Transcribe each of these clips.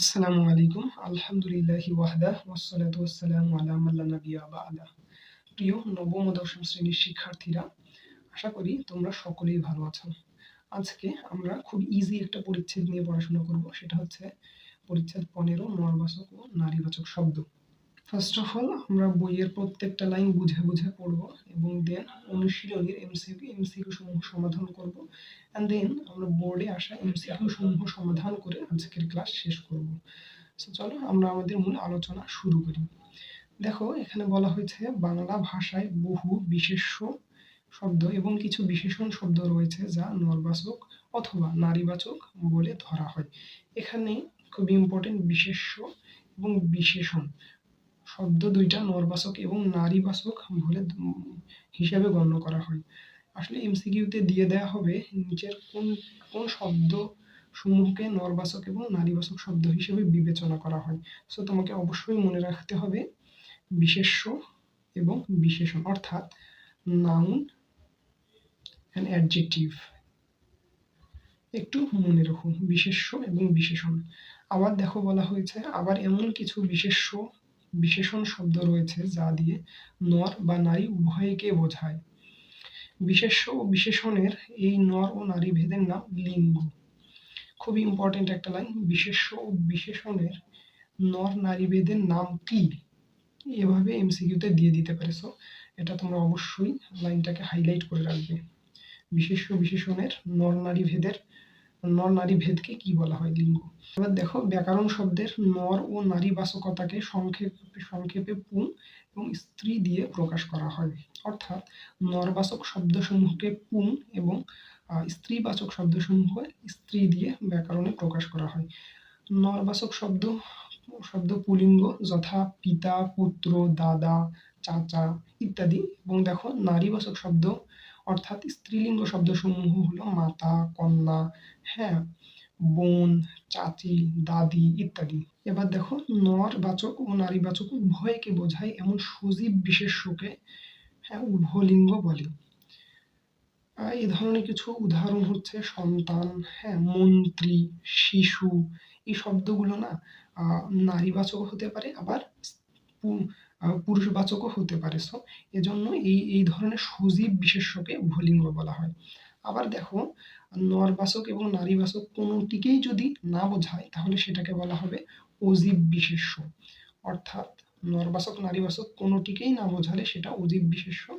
আসসালামু আলাইকুম। আলহামদুলিল্লাহ ওয়াহদা, ওয়াসসালাতু ওয়াসসালামু আলা মাল্লা নাবিয়া বা'দা। প্রিয় নবম ও দশম শ্রেণির শিক্ষার্থীরা, আশা করি তোমরা সকলেই ভালো আছো। আজকে আমরা খুব ইজি একটা পরিচ্ছেদ নিয়ে পড়াশোনা করব, সেটা হচ্ছে পরিচ্ছেদ পনেরো, নরবাচক ও নারীবাচক শব্দ। ফার্স্ট অফ অল আমরা বইয়ের প্রত্যেকটা লাইন বুঝে বুঝে পড়ব এবং দেন অনুশীলনীর এমসিকিউ এমসিকিউ সমূহ সমাধান করব। অ্যান্ড দেন আমরা বোর্ডে আসা এমসিকিউ সমূহ সমাধান করে আজকের ক্লাস শেষ করব। সো চলো আমরা আমাদের মূল আলোচনা শুরু করি। দেখো, এখানে বলা হয়েছে বাংলা ভাষায় বহু বিশেষ্য শব্দ এবং কিছু বিশেষণ শব্দ রয়েছে যা নরবাচক অথবা নারীবাচক বলে ধরা হয়। এখানে খুবই ইম্পর্টেন্ট বিশেষ্য এবং বিশেষণ। শব্দ দুইটা নরবাচক এবং নারীবাচক বলে হিসাবে গণ্য করা হয়। আসলে এমসিকিউতে দিয়ে দেওয়া হবে নিচের কোন কোন শব্দ সমূহকে নরবাচক এবং নারীবাচক শব্দ হিসেবে বিবেচনা করা হয়। সো তোমাকে অবশ্যই মনে রাখতে হবে বিশেষ্য এবং বিশেষণ, অর্থাৎ নাউন অ্যান্ড অ্যাডজেক্টিভ একটু মনে রাখুন, বিশেষ্য এবং বিশেষণ। আবার দেখো বলা হয়েছে, আবার এমন কিছু বিশেষ্য বিশেষণ শব্দ রয়েছে যা দিয়ে নর বা নারী উভয়কে বোঝায়। বিশেষ্য ও বিশেষণের এই নর ও নারী ভেদের নাম লিঙ্গ। খুবই ইম্পর্টেন্ট একটা লাইন বিশেষ্য ও বিশেষণের নর নারী ভেদের নাম কি? এভাবে এমসিকিউতে দিয়ে দিতে পারে সো এটা তোমরা অবশ্যই লাইনটাকে হাইলাইট করে রাখবে। বিশেষ্য বিশেষণের নর নারী ভেদের নর নারী ভেদকে কি বলা হয় লিঙ্গ? এবার দেখো, ব্যাকরণ শব্দের নর ও নারী বাচকতাকে সংক্ষেপে সংক্ষেপে পুং এবং স্ত্রী দিয়ে প্রকাশ করা হয়। অর্থাৎ নরবাচক শব্দসমূহকে পুং এবং স্ত্রীবাচক শব্দসমূহ স্ত্রী দিয়ে ব্যাকরণে প্রকাশ করা হয়। নরবাচক শব্দ শব্দ পুলিঙ্গ, যথা পিতা, পুত্র, দাদা, চাচা ইত্যাদি। এবং দেখো, নারীবাচক শব্দ অর্থাৎ স্ত্রীলিঙ্গ শব্দসমূহ হলো মাতা, কন্যা হ্যাঁ বোন, চাচি, দাদি ইত্যাদি। এবার দেখো নর বাচক ও নারীবাচক উভয়কে বোঝায় এমন সজীব বিশেষ্যকে হ্যাঁ উভলিঙ্গ বলে। এই ধরনের কিছু উদাহরণ হচ্ছে সন্তান হ্যাঁ মন্ত্রী, শিশু, এই শব্দগুলো না নারীবাচক হতে পারে, আবার পুরুষবাচকও হতে পারে। সো এজন্য এই এই ধরনের সজীব বিশেষ্যকে উভলিঙ্গ বলা হয়। আবার দেখো, নরবাচক এবং নারীবাচক কোনোটিকেই যদি না বোঝায়, তাহলে সেটাকে বলা হবে অজীব বিশেষ্য। অর্থাৎ নরবাচক, নারীবাচক কোনোটিকেই না বোঝালে সেটা অজীব বিশেষ্য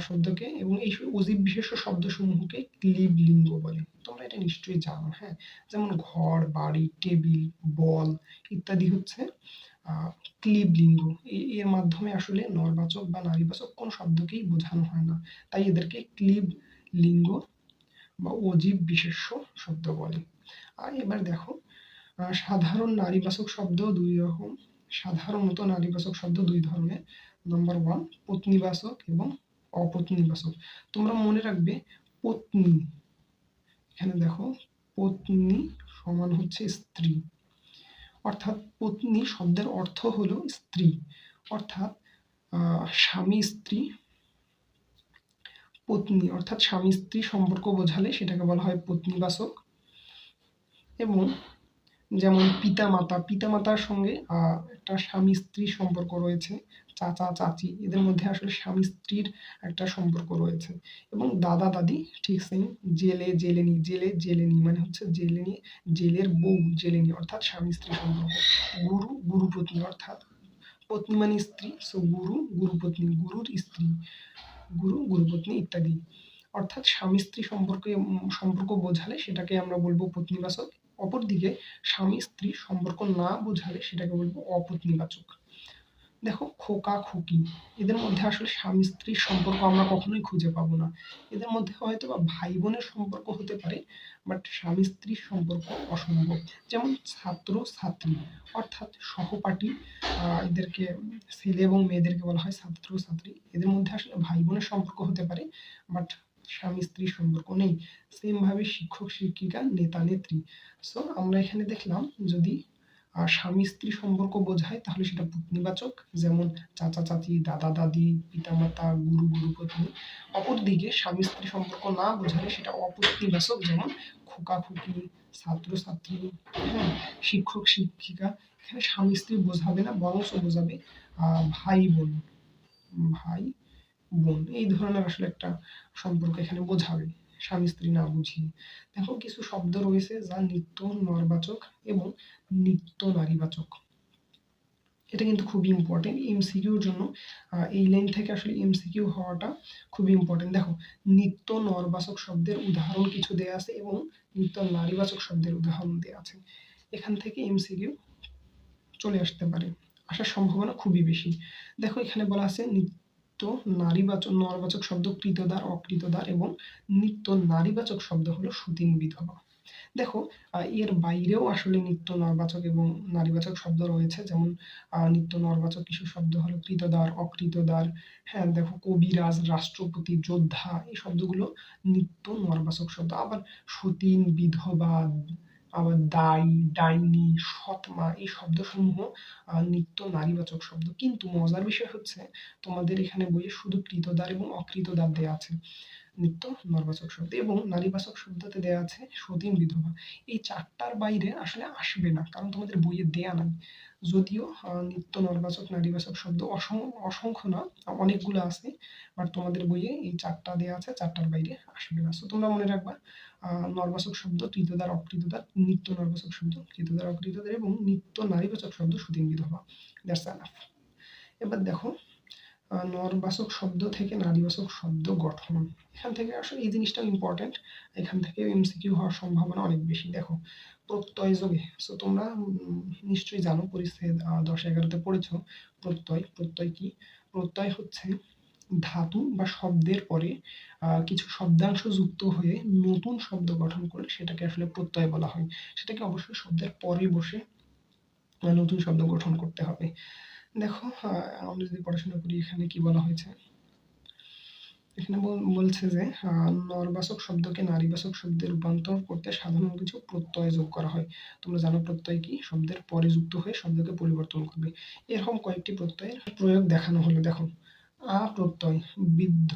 শব্দকে এবং এই অজীব বিশেষ্য শব্দসমূহকে ক্লিব লিঙ্গ বলে। তোমরা এটা নিশ্চয়ই জানো হ্যাঁ? যেমন ঘর, বাড়ি, টেবিল, বল ইত্যাদি হচ্ছে। ক্লিব লিঙ্গ। এর মাধ্যমে আসলে নরবাচক বা নারীবাচক কোন শব্দকেই বোঝানো হয় না। তাই এদেরকে ক্লিব লিঙ্গ বা অজীব বিশেষ্য শব্দ বলে। আর এবার দেখো সাধারণ নারীবাচক শব্দ দুই রকম। সাধারণত নারীবাচক শব্দ দুই ধরনের। নম্বর ওয়ান পত্নীবাচক এবং অপত্নীবাচক। তোমরা মনে রাখবে, পত্নী। এখানে দেখো, পত্নী সমান হচ্ছে স্ত্রী। অর্থাৎ পত্নী শব্দের অর্থ হলো স্ত্রী। অর্থাৎ স্বামী স্ত্রী, পত্নী। অর্থাৎ স্বামী স্ত্রী সম্পর্ক বোঝালে সেটাকে বলা হয় পত্নীবাচক। এবং যেমন পিতা মাতা পিতা মাতার সঙ্গে একটা স্বামী স্ত্রী সম্পর্ক রয়েছে, চাচা, চাচি, এদের মধ্যে আসলে স্বামী স্ত্রীর একটা সম্পর্ক রয়েছে। এবং দাদা, দাদি, ঠিক সেম জেলে, জেলেনি জেলে, জেলেনি মানে হচ্ছে জেলেনি, জেলের বউ, জেলেনি, অর্থাৎ স্বামী স্ত্রী সম্পর্ক। গুরু, গুরুপত্নী, অর্থাৎ পত্নী মানে স্ত্রী সো গুরু, গুরুপত্নী, গুরুর স্ত্রী, গুরু, গুরুপত্নী ইত্যাদি। অর্থাৎ স্বামী স্ত্রী সম্পর্কে সম্পর্ক বোঝালে সেটাকে আমরা বলব পত্নীবাচক। অপরদিকে স্বামী স্ত্রী সম্পর্ক না বোঝালে সেটাকে বলব অপত্নীবাচক দেখো, খোকা খুকি। এদের মধ্যে আসলে স্বামী স্ত্রীর সম্পর্ক আমরা কখনোই খুঁজে পাবো না। এদের মধ্যে হয়তো বা ভাই বোনের সম্পর্ক হতে পারে বাট স্বামী স্ত্রীর সম্পর্ক অসম্ভব। যেমন ছাত্র, ছাত্রী, অর্থাৎ সহপাঠী এদেরকে ছেলে এবং মেয়েদেরকে বলা হয় ছাত্র, ছাত্রী। এদের মধ্যে আসলে ভাই বোনের সম্পর্ক হতে পারে বাট স্বামী স্ত্রীর সম্পর্ক নেই। সেমভাবে শিক্ষক, শিক্ষিকা, নেতা, নেত্রী। সো আমরা এখানে দেখলাম যদি স্বামী, স্ত্রী সম্পর্ক বোঝায়, তাহলে সেটা পত্নীবাচক যেমন চাচা, চাচি, দাদা, দাদি, পিতামাতা, গুরু গুরুপত্নী অপরদিকে স্বামী, স্ত্রী সম্পর্ক না বোঝালে সেটা অপত্নীবাচক যেমন খোকা খুকি ছাত্র ছাত্রী হ্যাঁ শিক্ষক, শিক্ষিকা। এখানে স্বামী, স্ত্রী বোঝাবে না, বরঞ্চ বোঝাবে ভাই বোন। ভাই বোন। এই ধরনের আসলে একটা সম্পর্ক এখানে বোঝাবে। স্বামী, স্ত্রী না বুঝিয়ে। দেখো, কিছু শব্দ রয়েছে যা নিত্য নরবাচক এবং নিত্য নারীবাচক। এটা কিন্তু খুবই ইম্পর্টেন্ট এমসিকিউর জন্য এই লাইন থেকে আসলে এমসিকিউ হওয়াটা খুবই ইম্পর্টেন্ট দেখো, নিত্য নরবাচক শব্দের উদাহরণ কিছু দেয়া আছে এবং নিত্য নারীবাচক শব্দের উদাহরণ দেয়া আছে। এখান থেকে এমসিকিউ চলে আসতে পারে। আসার সম্ভাবনা খুবই বেশি। দেখো, এখানে বলা আছে নিত্য নারীবাচক, নরবাচক শব্দ কৃতদার, অকৃতদার এবং নিত্য নারীবাচক শব্দ হলো সুদিন বিধবা। দেখো এর বাইরেও আসলে নিত্য নরবাচক এবং নারীবাচক শব্দ রয়েছে। যেমন নিত্য নরবাচক কিছু শব্দ হলো কৃতদার, অকৃতদার। হ্যাঁ দেখো, কবিরাজ, রাষ্ট্রপতি, যোদ্ধা, এই শব্দগুলো নিত্য নরবাচক শব্দ। আবার সতীন বিধবা আবার দায়ী ডাইনি, সৎমা এই শব্দসমূহ নিত্য নারীবাচক শব্দ। কিন্তু মজার বিষয় হচ্ছে, তোমাদের এখানে বইয়ে শুধু কৃতদার এবং অকৃতদার দেয়া আছে। নিত্য নরবাচক শব্দ এবং নারীবাচক শব্দতে দেয়া আছে সতীন বিধবা। এই চারটার বাইরে আসলে আসবে না, কারণ তোমাদের বইয়ে দেয়া নাই। যদিও নিত্য নরবাচক নারীবাচক শব্দ অসং- অসংখ্য না, অনেকগুলো আছে বাট তোমাদের বইয়ে এই চারটা দেওয়া আছে, চারটার বাইরে আসবে না। সো তোমরা মনে রাখবা নরবাচক শব্দ কৃতদার অকৃতদার, নিত্য নরবাচক শব্দ কৃতদার অকৃতদার এবং নিত্য নারীবাচক শব্দ সুদিন বিধবা দ্যাটস এনাফ এবার দেখো নরবাচক শব্দ থেকে নারীবাচক শব্দ গঠন। এখান থেকে আসলে এই জিনিসটা ইম্পর্টেন্ট এখান থেকে এমসিকিউ হওয়ার সম্ভাবনা অনেক বেশি। দেখো, প্রত্যয় যোগে। সো তোমরা নিশ্চয়ই জানো, পরিচ্ছেদ দশ এগারোতে পড়েছ। প্রত্যয় প্রত্যয় কি? প্রত্যয় হচ্ছে ধাতু বা শব্দের পরে কিছু শব্দাংশ যুক্ত হয়ে নতুন শব্দ গঠন করলে সেটাকে আসলে প্রত্যয় বলা হয়। সেটাকে অবশ্যই শব্দের পরে বসে নতুন শব্দ গঠন করতে হবে। দেখো আমরা যদি পড়াশোনা করি, এখানে কি বলা হয়েছে? এখানে বলছে যে নরবাচক শব্দকে নারীবাচক শব্দে রূপান্তর করতে সাধারণ কিছু প্রত্যয় যোগ করা হয়। তোমরা জানো প্রত্যয় কি? শব্দের পরে যুক্ত হয়ে শব্দকে পরিবর্তন করবে। এরকম কয়েকটি প্রত্যয়ের প্রয়োগ দেখানো হলো। দেখো, আ প্রত্যয়, বৃদ্ধ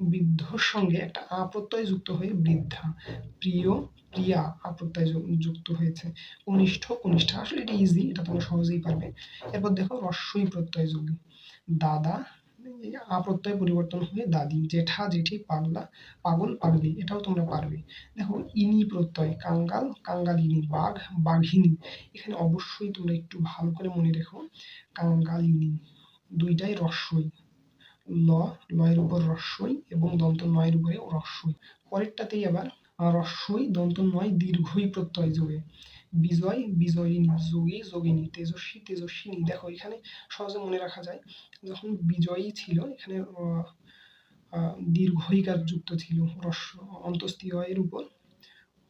বৃদ্ধর সঙ্গে একটা আ প্রত্যয় যুক্ত হয়ে বৃদ্ধা, প্রিয়, প্রিয়া আ প্রত্যয় যুক্ত হয়েছে। কনিষ্ঠ, কনিষ্ঠা, আসলে এটা ইজি এটা তোমরা সহজেই পারবে। এরপর দেখো রস্যই প্রত্যয় যোগ দাদা, এই আ প্রত্যয় পরিবর্তন হয়ে দাদি, জেঠা, জেঠি, পাগলা, পাগল, পাগলি, এটাও তোমরা পারবে। দেখো ইনি প্রত্যয়, কাঙ্গাল, কাঙ্গালিনী, বাঘ, বাঘিনী। এখানে অবশ্যই তোমরা একটু ভালো করে মনে রেখো। কাঙ্গালিনী, দুইটাই রস্যই। ল, লয়ের উপর রস্যই এবং দন্ত নয়ের উপরে রস্যই পরেরটাতেই আবার রস্যই, দন্ত নয়, দীর্ঘই প্রত্যয় যোগে। বিজয়, বিজয়িনী, যোগী, যোগিনী, তেজস্বী, তেজস্বিনী। দেখো, এখানে সহজে মনে রাখা যায়, যখন বিজয়ী ছিল, এখানে দীর্ঘইকার যুক্ত ছিল। রস্য অন্তস্তীয়ের উপর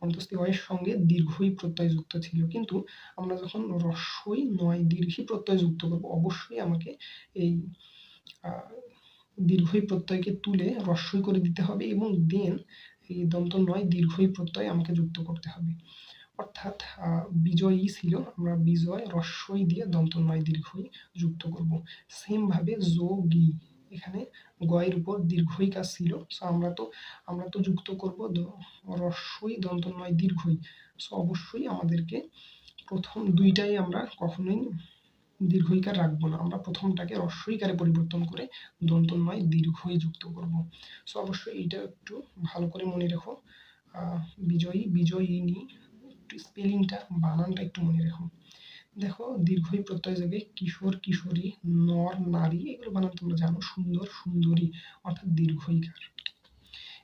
অন্তস্তীয়ের সঙ্গে দীর্ঘই প্রত্যয় যুক্ত ছিল। কিন্তু আমরা যখন রস্যই, নয়, দীর্ঘই প্রত্যয় যুক্ত করব, অবশ্যই আমাকে এই দীর্ঘই প্রত্যয়কে তুলে রস্যই করে দিতে হবে এবং দেন এই দন্ত নয়, দীর্ঘই প্রত্যয় আমাকে যুক্ত করতে হবে। অর্থাৎ বিজয়ী ছিল, আমরা বিজয় রস্যই দিয়ে দন্ত নয়, দীর্ঘই যুক্ত করব। সেম ভাবে যোগী, এখানে গয়ের উপর দীর্ঘই কাজ ছিল সো আমরা তো আমরা তো যুক্ত করব রস্যই দন্ত নয়, দীর্ঘই। সো অবশ্যই আমাদেরকে প্রথম দুইটাই আমরা কখনোই দীর্ঘইকার রাখব না। আমরা প্রথমটাকে রস্যইকারে পরিবর্তন করে দন্ত নয় দীর্ঘই যুক্ত করব। সো অবশ্যই এইটা একটু ভালো করে মনে রেখো। বিজয়ী, বিজয়িনী, একটু স্পেলিংটা, বানানটা একটু মনে রেখো। দেখো, দীর্ঘই প্রত্যয় যোগে কিশোর, কিশোরী, নর, নারী, এগুলো বানান তোমরা জানো, সুন্দর, সুন্দরী, অর্থাৎ দীর্ঘইকার।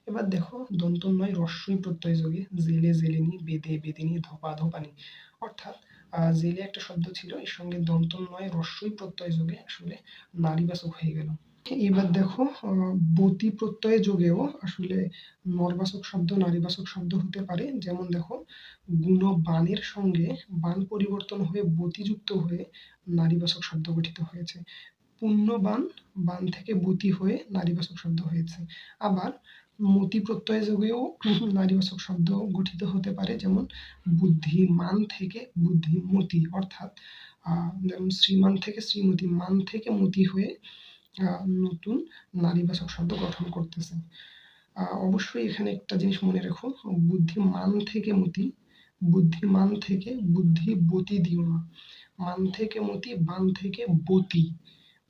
এবার দেখো দন্ত নয় রস্যই প্রত্যয় যোগে জেলে, জেলেনি বেদে বেদিনী ধোপা, ধোপানি, অর্থাৎ জেলে একটা শব্দ ছিল, এর সঙ্গে দন্ত নয় রস্যই প্রত্যয় যোগে আসলে নারীবাচক হয়ে গেল। এবার দেখো বতি প্রত্যয় যোগেও আসলে নরবাচক শব্দ, নারীবাচক শব্দ হতে পারে। যেমন দেখো গুণ বানের সঙ্গে বান পরিবর্তন হয়ে বতিযুক্ত হয়ে নারীবাচক শব্দ গঠিত হয়েছে। পুণ্যবান বান থেকে বতি হয়ে নারীবাচক শব্দ হয়েছে। আবার মতি প্রত্যয় যোগেও নারীবাচক শব্দ গঠিত হতে পারে যেমন বুদ্ধিমান থেকে বুদ্ধিমতি অর্থাৎ আহ, যেমন শ্রীমান থেকে শ্রীমতী মান থেকে মতি হয়ে নতুন নারীবাচক শব্দ গঠন করতেছে। অবশ্যই এখানে একটা জিনিস মনে রেখো বুদ্ধিমান থেকে মতি বুদ্ধিমান থেকে বুদ্ধিবতী দিও না। মান থেকে মতি বান থেকে বতি।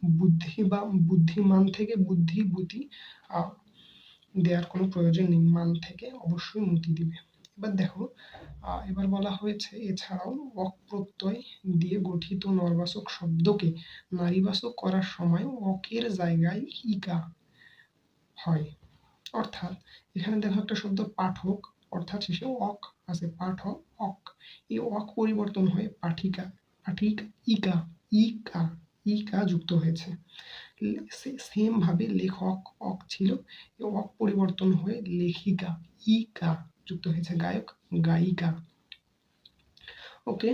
বুদ্ধি বা বুদ্ধিমান থেকে বুদ্ধিবতী আহ, দেওয়ার কোনো প্রয়োজন নেই মান থেকে অবশ্যই মতি দিবে। এবার দেখো এবার বলা হয়েছে, এছাড়াও অক প্রত্যয় দিয়ে গঠিত নরবাচক শব্দকে নারীবাচক করার সময় অকের জায়গায় ইকা হয়। অর্থাৎ, এখানে দেখো একটা শব্দ পাঠক, অর্থাৎ শেষে অক আছে, পাঠক, অক। এই অক পরিবর্তন হয়ে পাঠিকা, পাঠিক, ইকা ইকা। ইকা যুক্ত হয়েছে। সেম ভাবে লেখক অক ছিল অক পরিবর্তন হয়ে লেখিকা, ইকা যুক্ত হয়েছে, গায়ক, গায়িকা। ওকে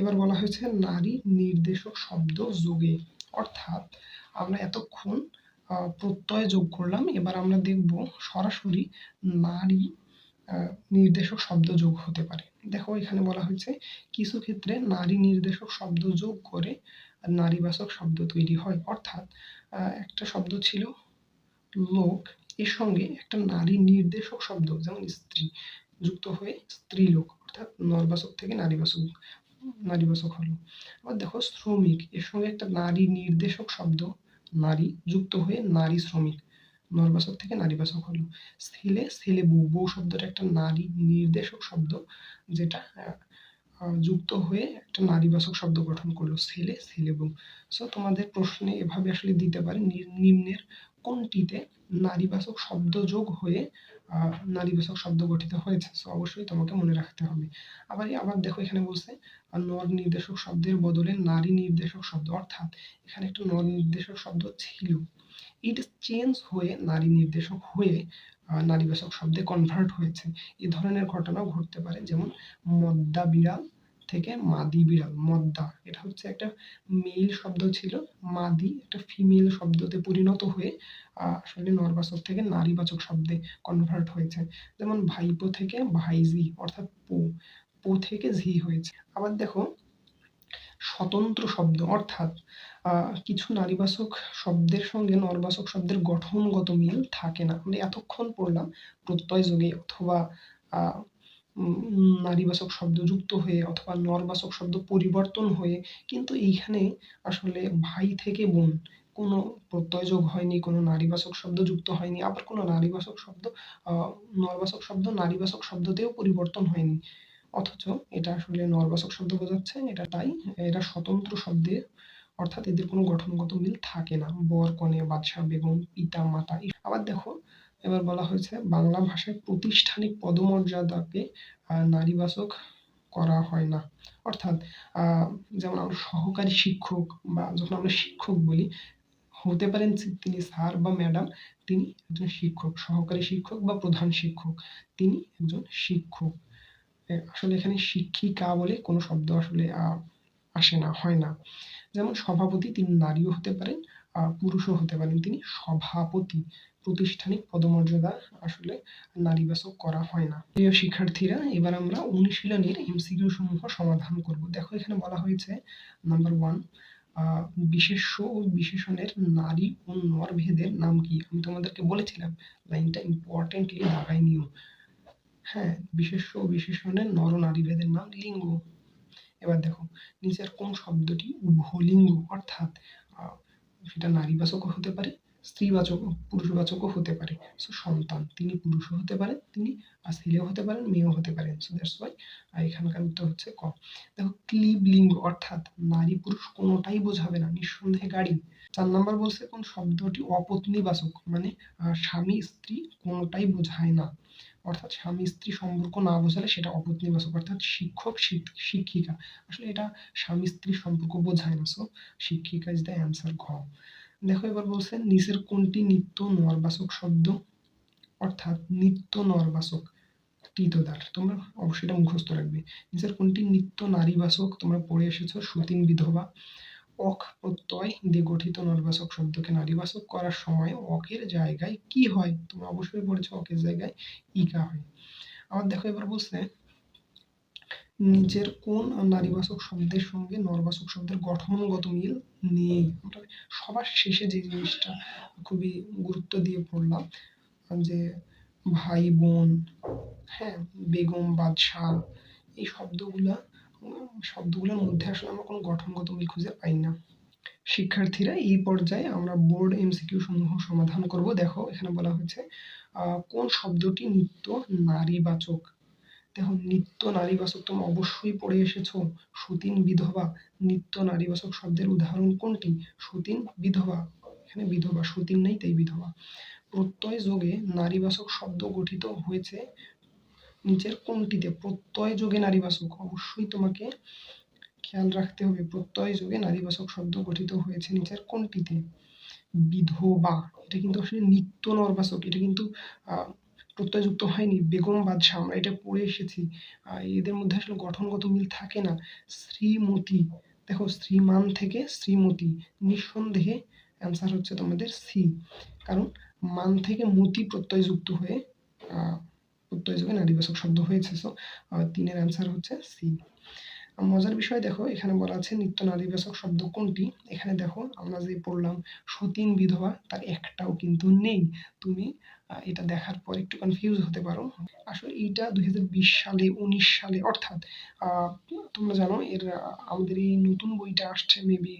এবার বলা হয়েছে নারী নির্দেশক শব্দ যোগে। অর্থাৎ আমরা এতক্ষণ প্রত্যয় যোগ করলাম, এবার আমরা দেখব সরাসরি নারী নির্দেশক শব্দ যোগ হতে পারে। দেখো এখানে বলা হয়েছে, কিছু ক্ষেত্রে নারী নির্দেশক শব্দ যোগ করে নারীবাচক শব্দ তৈরি হয়। অর্থাৎ একটা শব্দ ছিল লোক, এর সঙ্গে একটা নারী নির্দেশক শব্দ, যেমন স্ত্রী, যুক্ত হয়ে স্ত্রীলোক, অর্থাৎ নরবাচক থেকে নারীবাচক নারীবাচক হলো। আবার দেখো শ্রমিক, এর সঙ্গে একটা নারী নির্দেশক শব্দ, নারী, যুক্ত হয়ে নারী শ্রমিক। নরবাচক থেকে নারীবাচক হলো। ছেলে ছেলে বউ বউ শব্দটা একটা নারী নির্দেশক শব্দ, যেটা যুক্ত হয়ে একটা নারীবাচক শব্দ গঠন করল। ছেলে ছেলে বউ সো তোমাদের প্রশ্নে এভাবে আসলে দিতে পারে নিম্নের কোনটিতে নারীবাচক শব্দ যোগ হয়ে নারীবাচক শব্দ গঠিত হয়েছে? সো অবশ্যই তোমাকে মনে রাখতে হবে। আবার আবার দেখো এখানে বলছে নর নির্দেশক শব্দের বদলে নারী নির্দেশক শব্দ, অর্থাৎ এখানে একটা নর নির্দেশক শব্দ ছিল। ইট চেঞ্জ হয়ে নারী নির্দেশক হয়ে নারীবাচক শব্দে কনভার্ট হয়েছে। এ ধরনের ঘটনাও ঘটতে পারে, যেমন মদ্দা বিড়াল থেকে মাদি বিড়াল, মদ্দা। এটা হচ্ছে একটা মেল শব্দ ছিল, মাদি একটা ফিমেল শব্দতে পরিণত হয়ে আসলে নরবাচক থেকে নারীবাচক শব্দে কনভার্ট হয়েছে। যেমন ভাইপো থেকে ভাইজি অর্থাৎ পো। পো থেকে ঝি হয়েছে। আবার দেখো, স্বতন্ত্র শব্দ, অর্থাৎ কিছু নারীবাচক শব্দের সঙ্গে নরবাচক শব্দের গঠনগত মিল থাকে না। আমরা এতক্ষণ পড়লাম প্রত্যয় যোগে অথবা নারীবাচক শব্দ যুক্ত হয়ে অথবা নরবাচক শব্দ পরিবর্তন হয়ে কিন্তু এইখানে আসলে ভাই থেকে বোন কোনো প্রত্যয় যোগ হয়নি, কোনো নারীবাচক শব্দ যুক্ত হয়নি, আবার কোনো নারীবাচক শব্দ নরবাচক শব্দ নারীবাচক শব্দতেও পরিবর্তন হয়নি। অথচ এটা আসলে নরবাচক শব্দ বোঝাচ্ছে, এটা তাই, এরা স্বতন্ত্র শব্দে অর্থাৎ এদের কোনো গঠনগত মিল থাকে না। বর, কনে, বাদশাহ, বেগম, পিতা, মাতা আবার দেখো, এবার বলা হয়েছে বাংলা ভাষায় প্রতিষ্ঠানিক পদমর্যাদাকে নারীবাচক করা হয় না। অর্থাৎ যেমন আমরা সহকারী শিক্ষক বা যখন আমরা শিক্ষক বলি, হতে পারেন তিনি স্যার বা ম্যাডাম, তিনি একজন শিক্ষক, সহকারী শিক্ষক বা প্রধান শিক্ষক, তিনি একজন শিক্ষক। আসলে এখানে শিক্ষিকা বলে কোনো শব্দ আসলে আসে না, হয় না। যেমন সভাপতি তিনি নারীও হতে পারেন পুরুষও হতে পারেন। তিনি সভাপতি, প্রতিষ্ঠানিক পদমর্যাদা আসলে নারীবাচক করা হয় না। প্রিয় শিক্ষার্থীরা, এবার আমরা অনুশীলনের এমসিকিউ সমূহ সমাধান করব। দেখো এখানে বলা হয়েছে নাম্বার ওয়ান বিশেষ্য ও বিশেষণের নারী ও নর ভেদের নাম কি? আমি তোমাদেরকে বলেছিলাম, লাইনটা ইম্পর্টেন্টলি দাগাই হ্যাঁ বিশেষ্য ও বিশেষণের নর নারী ভেদের নাম লিঙ্গ। এবার দেখো, নিচের কোন শব্দটি উভলিঙ্গ অর্থাৎ সেটা নারীবাচকও হতে পারে, স্ত্রীবাচক, পুরুষবাচকও হতে পারে। সো সন্তান, তিনি পুরুষও হতে পারেন, তিনি ছেলেও হতে পারেন, মেয়েও হতে পারেন। সো দ্যাটস ওয়াই এখানকার উত্তর হচ্ছে ক। দেখো ক্লিব লিঙ্গ অর্থাৎ নারী পুরুষ কোনোটাই বোঝাবে না, নিঃসন্দেহে গাড়ি। চার নাম্বার বলছে কোন শব্দটি অপত্নীবাচক মানে স্বামী স্ত্রী কোনোটাই বোঝায় না। অর্থাৎ স্বামী স্ত্রী সম্পর্ক না বোঝালে সেটা অপত্নীবাচক অর্থাৎ শিক্ষক শিক্ষিকা। আসলে এটা স্বামী স্ত্রী সম্পর্ক বোঝায় না সো শিক্ষিকা ইজ দ্য অ্যান্সার ঘ। দেখো এবার বলছে, নিচের কোনটি নিত্য নরবাচক শব্দ? অর্থাৎ নিত্য নরবাচক টিতদার তোমরা অবশ্যই এটা মুখস্থ রাখবে। নিচের কোনটি নিত্য নারীবাচক তোমরা পড়ে এসেছ, সুতিন বিধবা। অক প্রত্যয় দিয়ে গঠিত নরবাচক শব্দকে নারীবাচক করার সময় অকের জায়গায় কি হয়? তোমরা অবশ্যই পড়েছো অকের জায়গায় ইকা হয়। আবার দেখো এবার বলছে নিচের কোন নারীবাচক শব্দের সঙ্গে নরবাচক শব্দের গঠনগত মিল নেই। সবার শেষে যে জিনিসটা খুবই গুরুত্ব দিয়ে পড়লাম, যে ভাই বোন হ্যাঁ বেগম, বাদশাহ, এই শব্দগুলা শব্দগুলোর মধ্যে আসলে আমরা কোনো গঠনগত মিল খুঁজে পাই না। শিক্ষার্থীরা এই পর্যায়ে আমরা বোর্ড, এমসিকিউ সমূহ সমাধান করব। দেখো, এখানে বলা হয়েছে কোন শব্দটি নিত্য নারীবাচক? দেখো, নিত্য নারীবাচক তুমি অবশ্যই পড়ে এসেছ। সতীন বিধবা, নিত্য নারীবাচক শব্দের উদাহরণ কোনটি? সতীন বিধবা, এখানে বিধবা, সতীন নেই তাই বিধবা। প্রত্যয় যোগে নারীবাচক শব্দ গঠিত হয়েছে নিচের কোনটিতে প্রত্যয় যোগে নারীবাচক, অবশ্যই তোমাকে খেয়াল রাখতে হবে। প্রত্যয় যোগে নারীবাচক শব্দ গঠিত হয়েছে নিচের কোনটিতে? বিধবা। এটা কিন্তু আসলে নিত্য নরবাচক। এটা কিন্তু প্রত্যয়যুক্ত হয়নি। বেগম বাদশাহ, আমরা এটা পড়ে এসেছি। এদের মধ্যে আসলে গঠনগত মিল থাকে না। শ্রীমতী। দেখো, শ্রীমান থেকে শ্রীমতী। নিঃসন্দেহে অ্যান্সার হচ্ছে তোমাদের সি। কারণ মান থেকে মতি প্রত্যয়যুক্ত হয়ে আহ, প্রত্যয়যোগে নারীবাচক শব্দ হয়েছে সো তিনের অ্যান্সার হচ্ছে সি মজার বিষয় দেখো এখানে বলা আছে নিত্য নারীবাচক শব্দ কোনটি? এখানে দেখো আমরা যে পড়লাম সতীন বিধবা তার একটাও কিন্তু নেই। তুমি এটা দেখার পর একটু কনফিউজ হতে পারো। আসলে এইটা দুই হাজার বিশ সালে উনিশ সালে অর্থাৎ তোমরা জানো এর আমাদের এই নতুন বইটা আসছে মেবি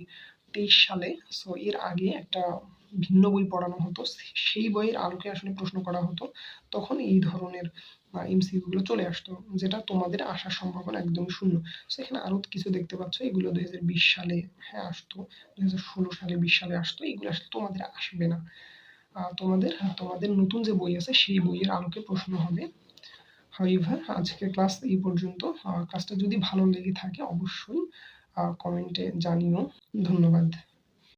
তেইশ সালে সো এর আগে একটা ভিন্ন বই পড়ানো হতো সেই বইয়ের আলোকে আসলে প্রশ্ন করা হতো, তখন এই ধরনের এমসিকিউ গুলো চলে আসতো, যেটা তোমাদের আসার সম্ভাবনা একদম শূন্য। সেখানে আরও কিছু দেখতে পাচ্ছ, এগুলো দুই হাজার বিশ সালে হ্যাঁ আসতো, দুই হাজার ষোলো সালে, বিশ সালে আসতো, এগুলো আসলে তোমাদের আসবে না। তোমাদের তোমাদের নতুন যে বই আছে, সেই বইয়ের আলোকে প্রশ্ন হবে। হাইভার আজকে ক্লাস এই পর্যন্ত ক্লাসটা যদি ভালো লেগে থাকে, অবশ্যই কমেন্টে জানিও। ধন্যবাদ।